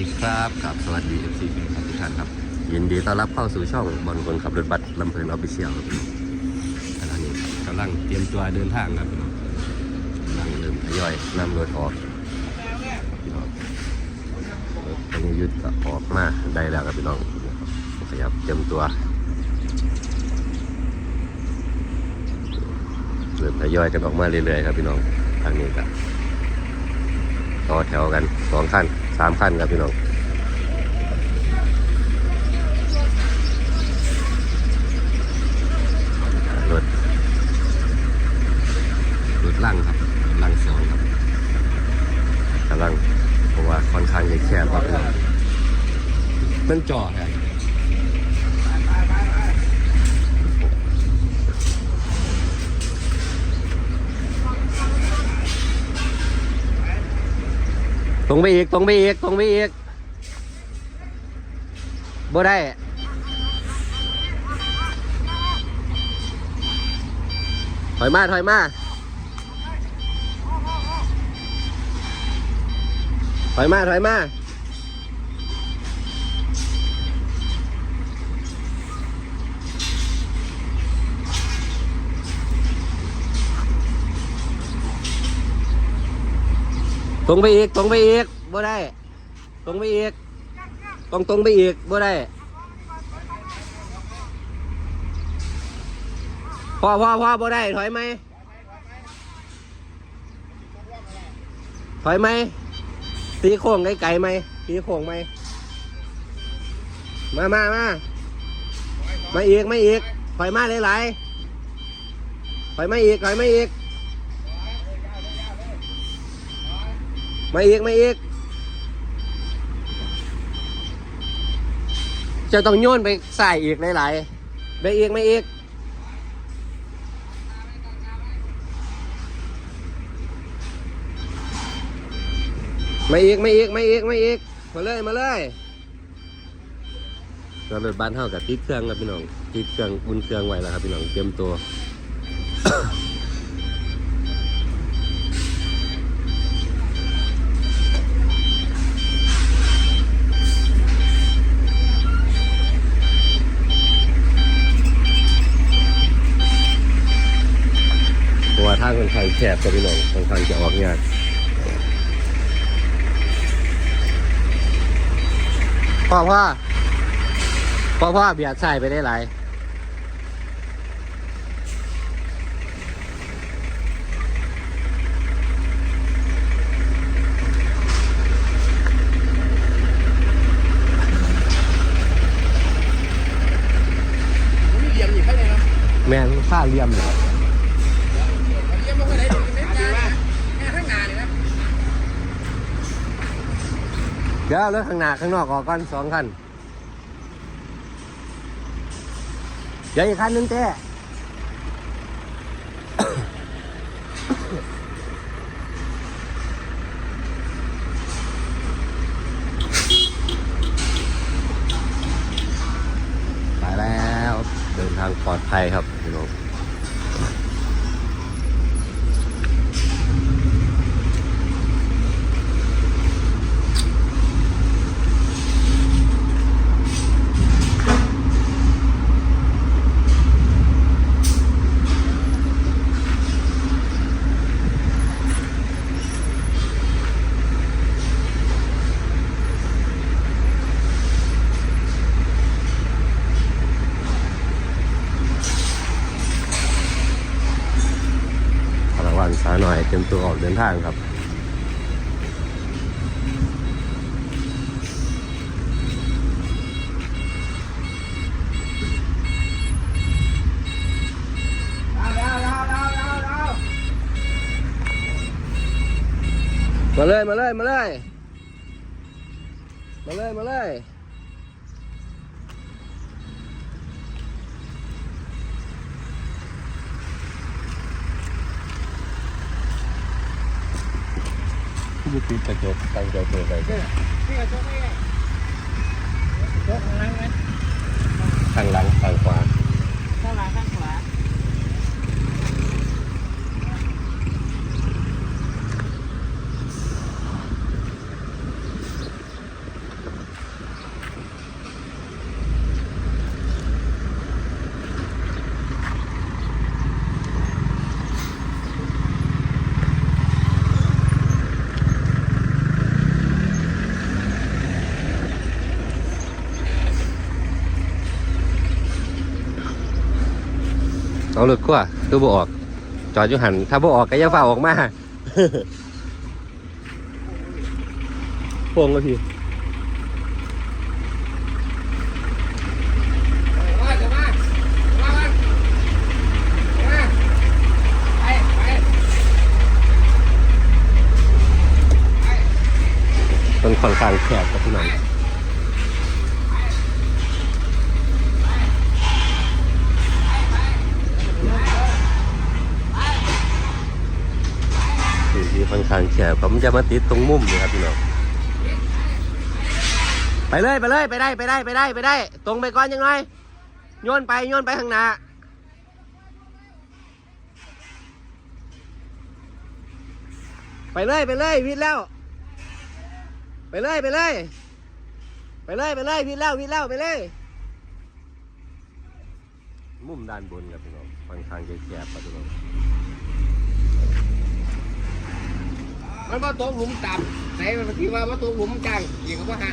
ดีครับกับสวัสดี FC ทุกท่านทุกท่านครับ ยินดีต้อนรับเข้าสู่ช่องบอลคนขับรถบัสลำเพลินออฟฟิเชียลครับขณะนี้กำลังเตรียมตัวเดินทางครับพี่น้องกำลังเริ่มทยอยนำรถออกพี่น้องรถพยุทธก็ออกมาได้แล้วครับพี่น้องขยับเตรียมตัวเริ่มทยอยกันออกมาเรื่อยๆครับพี่น้องทางนี้ครับต่อแถวกันสองขั้น สามขั้นครับพี่น้องรถรถล่างครับล่างสองครับกำลังเพราะว่าค่อนข้างจะแคบครับพี่น้องมันจ่อแฮะ ตรงไปอีกตรงไปอีกตรงไปอีกบ่ได้ถอยมาถอยมาถอยมาถอยมา ตรงไปอีกตรงไปอีกบ่ได้ ตรงไปอีกตรงตรงไปอีกบ่ได้พ่อพ่อพ่อบ่ได้ ถอยไหมถอยไหมตีโค้งไกลไกลไหมตีโค้งไหมมามามามาอีกมาอีกถอยมาหลายๆถอยมาอีกถอยมาอีก มาอีกมาอีกจะต้องโยนไปใส่อีกหลายๆไปอีกมาอีกไมาอีกไมาอีกไมาอีกไมาอีกมาเลยมาเลยรถบ้านเท่ากับติดเครื่องครับพี่น้องติดเครื่องบุนเครื่องไว้แล้วครับพี่น้องเตรียมตัว แคบครับพี่น้องค่อนข้างจะออกยากพ่อพ่อพ่อพ่อเบียดใส่ไปได้หลายแม่งค่าเลี่ยมเลย เดี๋ยวรถข้างหน้าข้างนอกออกก่อนสองคันเดี๋ยวอีกคันนึงเต้ไปแล้ว เดินทางปลอดภัยครับพี่น้องระวังสาหน่อย เตรียมตัวออกเดินทางครับมาเลย มาเลย มาเลย มาเลย มาเลย ยุติกระจกตั้งใจเปิดไปข้างหลังข้างขวา ข้างหลังข้างขวา เเอารถกว่าคือบ่ออก จอดอยู่หันถ้าบ่ออกก็อย่าฝ่าออกมาพวงก็พี่ว่าจะมาว่ามันมาไปไปมันค่อนข้างแคบครับพี่น้องางแคบผมจะมาติดตรงมุมนี่ครับพี่น้องไปเลยไปเลยไปได้ไปได้ไปได้ไปได้ ตรงไปก่อนยังไงโยนไปโยนไปข้างหน้าไปเลยไปเลยวิทแล้ว ไปเลยไปเลย ไปเลยไปเลยวิทแล้ววิทแล้วไปเลย มุมด้านบนครับพี่น้องค่อนข้างแคบครับพี่น้อง มันว่าตกหลุมต่ำไหนบางที่ว่าว่าตกหลุมจังอีกก็ว่าฮะ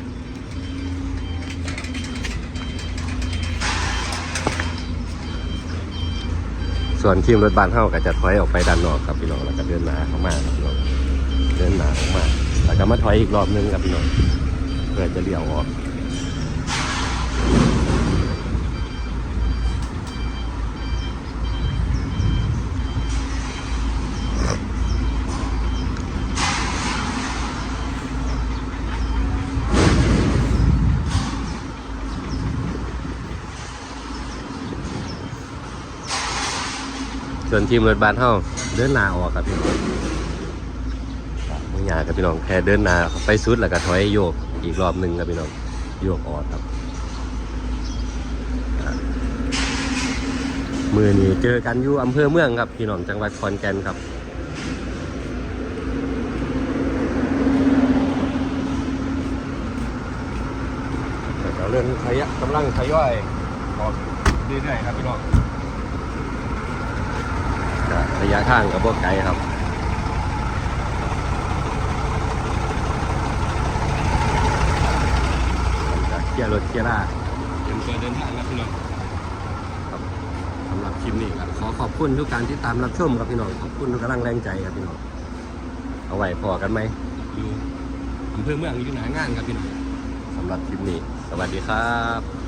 ส่วนทีมรถบ้านเฮาก็จะถอยออกไปด้านนอกครับพี่น้องแล้วก็เดินหนาเข้ามาครับพี่น้องเดินหนาเข้ามาแล้วก็มาถอยอีกรอบนึงครับพี่น้องเพื่อจะเลี้ยวออก ส่วนทีมรถบัสเฮาเดินหนาออกครับพี่น้องไม่ยากครับพี่น้องแค่เดินหนาไปสุดแล้วก็ถอยโยกอีกรอบหนึ่งครับพี่น้องโยกออกครับ มือนี้เจอกันอยู่อำเภอเมืองครับพี่น้องจังหวัดขอนแก่นครับเรื่องขยะกำลังทยอยออกเรื่อยๆครับพี่น้อง ระยะทางกับพวกไกลครับจากเกียร์รถเกียร์ล่าเตรียมตัวเดินทางครับพี่น้องครับสำหรับคลิปนี้ครับขอขอบคุณทุกการที่ตามรับชมครับพี่น้องขอบคุณทุกกำลังแรงใจครับพี่น้องเอาไว้พอกันไหมอยู่อำเภอเมืองอยู่หนางานครับพี่น้องสำหรับคลิปนี้ สวัสดีครับ